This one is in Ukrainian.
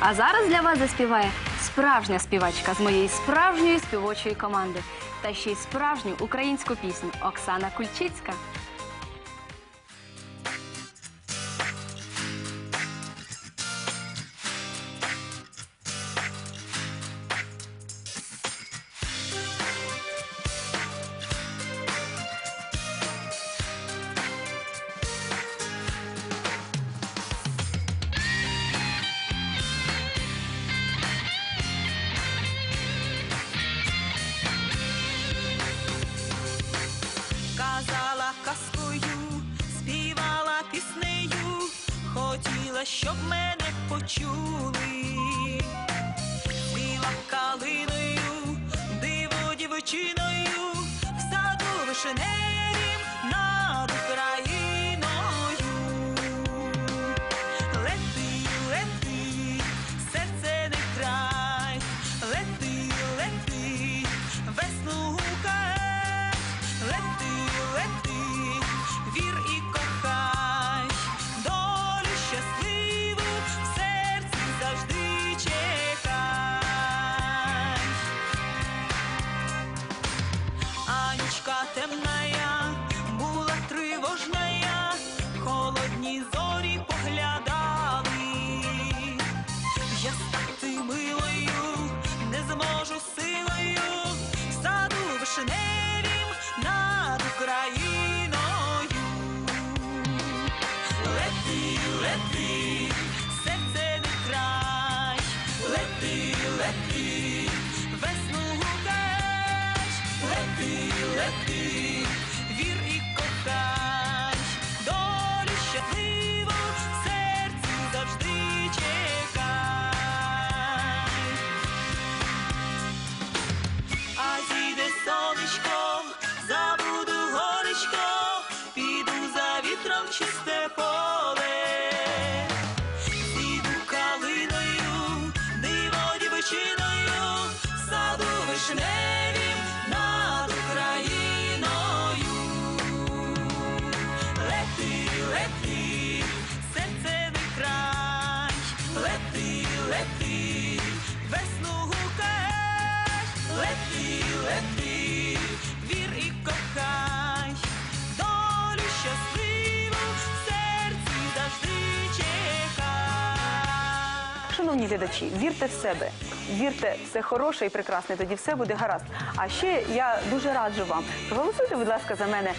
А зараз для вас заспіває справжня співачка з моєї справжньої співочої команди. Та ще й справжню українську пісню Оксана Кульчицька. Хотіла, щоб мене почули, біла калиною, диво дівчиною, в саду вишеневім лети, весну гукаєш, лети, лети, вір і кохай, долю щасливу в серці завжди чекай. А зійде сонечко, забуду горечко, піду за вітром чисте вишневім над Україною. Лети, лети, серце не край, лети, лети, весну гукаєш, лети, лети, Шановні глядачі, вірте в себе, вірте все хороше і прекрасне, тоді все буде гаразд. А ще я дуже раджу вам. Проголосуйте, будь ласка, за мене